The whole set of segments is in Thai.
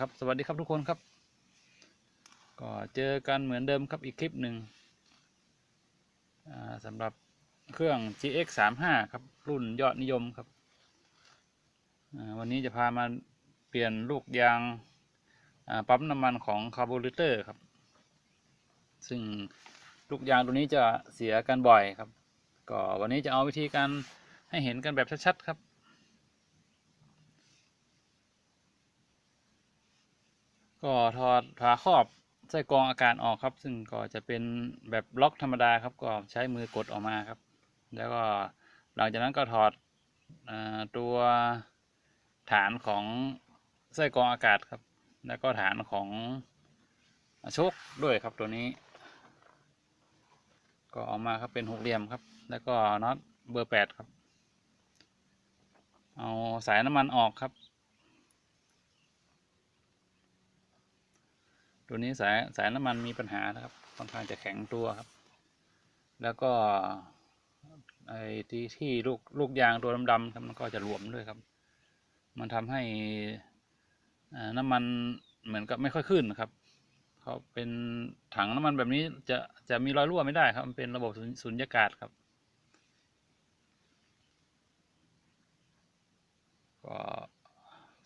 ครับ สวัสดีครับทุกคนครับ ก็เจอกันเหมือนเดิมครับอีกคลิปหนึ่งสำหรับเครื่อง GX 3 5ครับ รุ่นยอดนิยมครับ วันนี้จะพามาเปลี่ยนลูกยางปั๊มน้ำมันของคาร์บูเรเตอร์ครับ ซึ่งลูกยางตัวนี้จะเสียกันบ่อยครับ ก็วันนี้จะเอาวิธีการให้เห็นกันแบบชัดๆครับ ก็ถอดฝาครอบไส้กรองอากาศออกครับ ซึ่งก็จะเป็นแบบล็อกธรรมดาครับก็ใช้มือกดออกมาครับ แล้วก็หลังจากนั้นก็ถอดอตัวฐานของไส้กรองอากาศครับ แล้วก็ฐานของโชคด้วยครับตัวนี้ ก็ออกมาครับเป็นหกเหลี่ยมครับ แล้วก็น็อตเบอร์แปดครับ เอาสายน้ำมันออกครับ ตัวนี้สายสายน้ำมันมีปัญหานะครับค่อนข้างจะแข็งตัวครับ แล้วก็ไอ้ที่ที่ลูกลูกยางตัวดำๆครับมันก็จะหลวมด้วยครับ มันทำให้น้ำมันเหมือนกับไม่ค่อยขึ้นครับเขาเป็นถังน้ำมันแบบนี้จะจะมีรอยรั่วไม่ได้ครับ มันเป็นระบบสุญสุญญากาศครับก็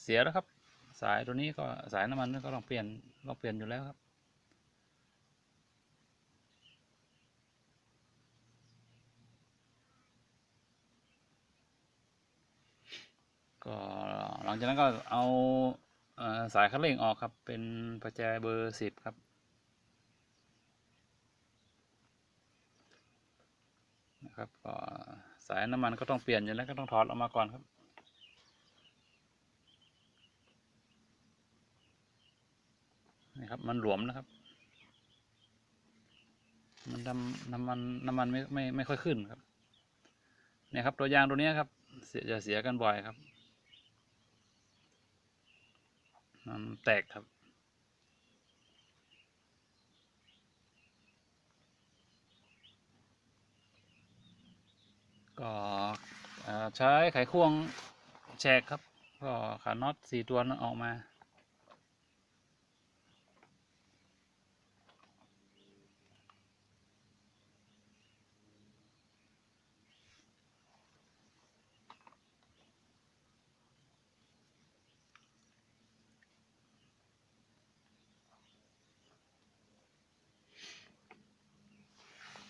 เสียแล้วครับ สายตัวนี้ก็สายน้ำมันก็ต้องเปลี่ยนต้องเปลี่ยนอยู่แล้วครับ ก็หลังจากนั้นก็เอาสายคันเร่งออกครับ เป็นประแจเบอร์สิบครับนะครับก็สายน้ำมันก็ต้องเปลี่ยนอยู่แล้วก็ต้องถอดออกมาก่อนครับ นี่ครับ มันหลวมนะครับ มันทำน้ำมันน้ำมันไม่ไม่ไม่ค่อยขึ้นครับเนี่ยครับ ตัวยางตัวนี้ครับ เสียจะเสียกันบ่อยครับมันแตกครับก็ใช้ไขควงแฉกครับ ก็ขาน็อตสี่ตัวนั้นออกมา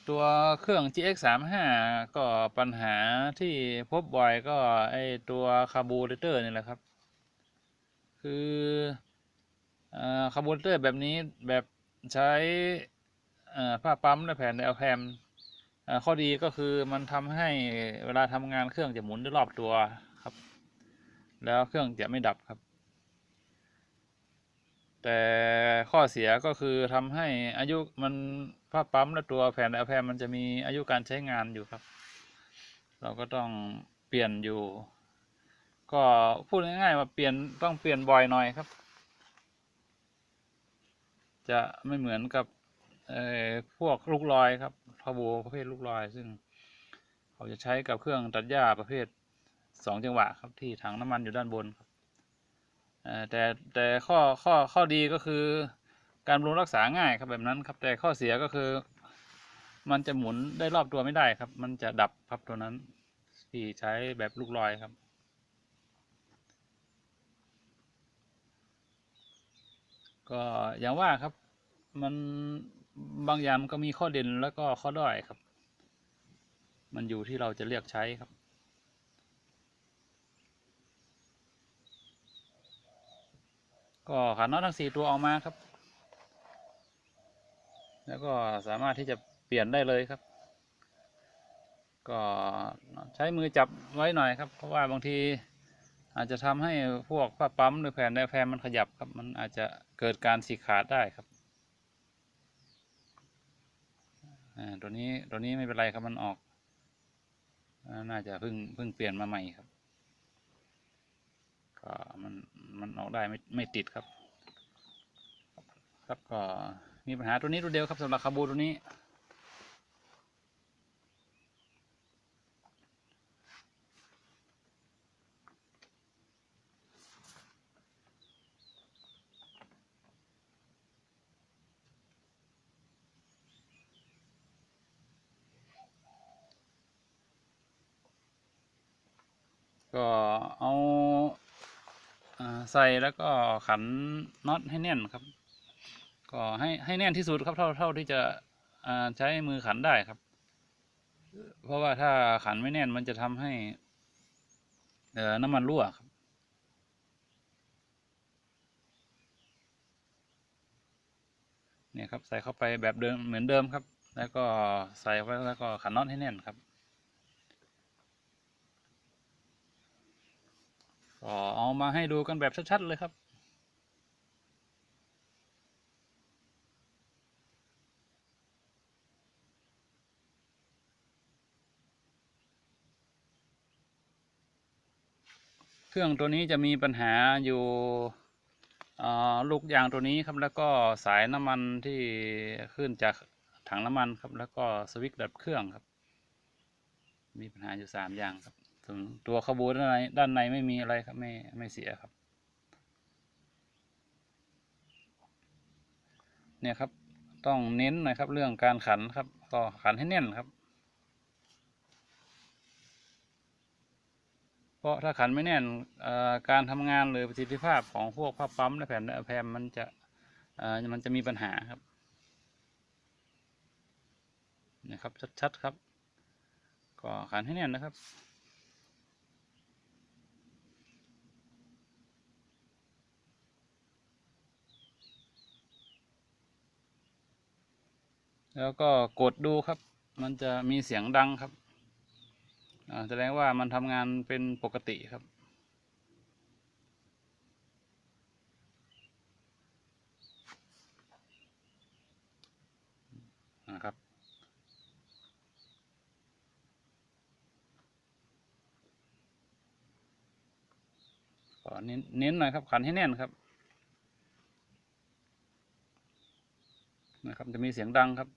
ตัวเครื่อง GX 3 5ก็ปัญหาที่พบบ่อยก็ไอตัวคาร์บูเรเตอร์นี่แหละครับ คือคาร์บูเรเตอร์แบบนี้แบบใช้ผ้าปั๊มและแผ่นไดอะแพมข้อดีก็คือมันทำให้เวลาทำงานเครื่องจะหมุนได้รอบตัวครับ แล้วเครื่องจะไม่ดับครับ แต่ข้อเสียก็คือทำให้อายุมันผ้าปั๊มและตัวแผ่นไดอะแพรมมันจะมีอายุการใช้งานอยู่ครับ เราก็ต้องเปลี่ยนอยู่ ก็พูดง่ายๆว่าเปลี่ยนต้องเปลี่ยนบ่อยหน่อยครับ จะไม่เหมือนกับพวกลูกลอยครับพาโบประเภทลูกลอย ซึ่งเขาจะใช้กับเครื่องตัดหญ้าประเภทสองจังหวะครับที่ถังน้ำมันอยู่ด้านบนครับ แต่แต่ข้อข้อข้อดีก็คือ การบำรุงรักษาง่ายครับแบบนั้นครับ แต่ข้อเสียก็คือ มันจะหมุนได้รอบตัวไม่ได้ครับ มันจะดับครับตัวนั้นที่ใช้แบบลูกลอยครับก็อย่างว่าครับ มันบางอย่างมันก็มีข้อเด่นแล้วก็ข้อด้อยครับ มันอยู่ที่เราจะเลือกใช้ครับ ก็ขาน็อตทั้งสี่ตัวออกมาครับ แล้วก็สามารถที่จะเปลี่ยนได้เลยครับ ก็ใช้มือจับไว้หน่อยครับ เพราะว่าบางทีอาจจะทำให้พวกผ้าปั๊มหรือแผ่นไดอะแพรมมันขยับครับ มันอาจจะเกิดการฉีกขาดได้ครับอ่าตัวนี้ตัวนี้ไม่เป็นไรครับมันออก น่าจะเพิ่งเพิ่งเปลี่ยนมาใหม่ครับ็มันมันออกได้ไม่ไม่ติดครับ ครับก็มีปัญหาตัวนี้ตัวเดียวครับสำหรับคาบูตัวนี้ ก็เอา ใส่แล้วก็ขันน็อตให้แน่นครับ ก็ให้ให้แน่นที่สุดครับเท่าเท่าที่จะใช้มือขันได้ครับ เพราะว่าถ้าขันไม่แน่นมันจะทำให้น้ำมันรั่วครับเนี่ยครับใส่เข้าไปแบบเดิมเหมือนเดิมครับ แล้วก็ใส่ไว้แล้วก็ขันน็อตให้แน่นครับก็ เอามาให้ดูกันแบบชัดๆเลยครับ เครื่องตัวนี้จะมีปัญหาอยู่อ่าลูกยางตัวนี้ครับแล้วก็สายน้ำมันที่ขึ้นจากถังน้ำมันครับแล้วก็สวิตช์ดับเครื่องครับ มีปัญหาอยู่สามอย่างครับ ส่วนตัวขบูด้านในด้านในไม่มีอะไรครับไม่ไม่เสียครับ เนี่ยครับต้องเน้นหน่อยครับ เรื่องการขันครับก็ขันให้แน่นครับ เพราะถ้าขันไม่แน่นการทำงานหรือประสิทธิภาพของพวกผ้าปั๊มและแผ่นแพมมันจะมันจะมีปัญหาครับนะครับชัดๆครับ ก็ขันให้แน่นนะครับ แล้วก็กดดูครับ มันจะมีเสียงดังครับแสดงว่ามันทำงานเป็นปกติครับ นะครับ ขอเน้นเน้นหน่อยครับ ขันให้แน่นครับ นะครับ จะมีเสียงดังครับ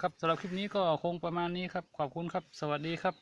ครับสำหรับคลิปนี้ก็คงประมาณนี้ครับ ขอบคุณครับ สวัสดีครับ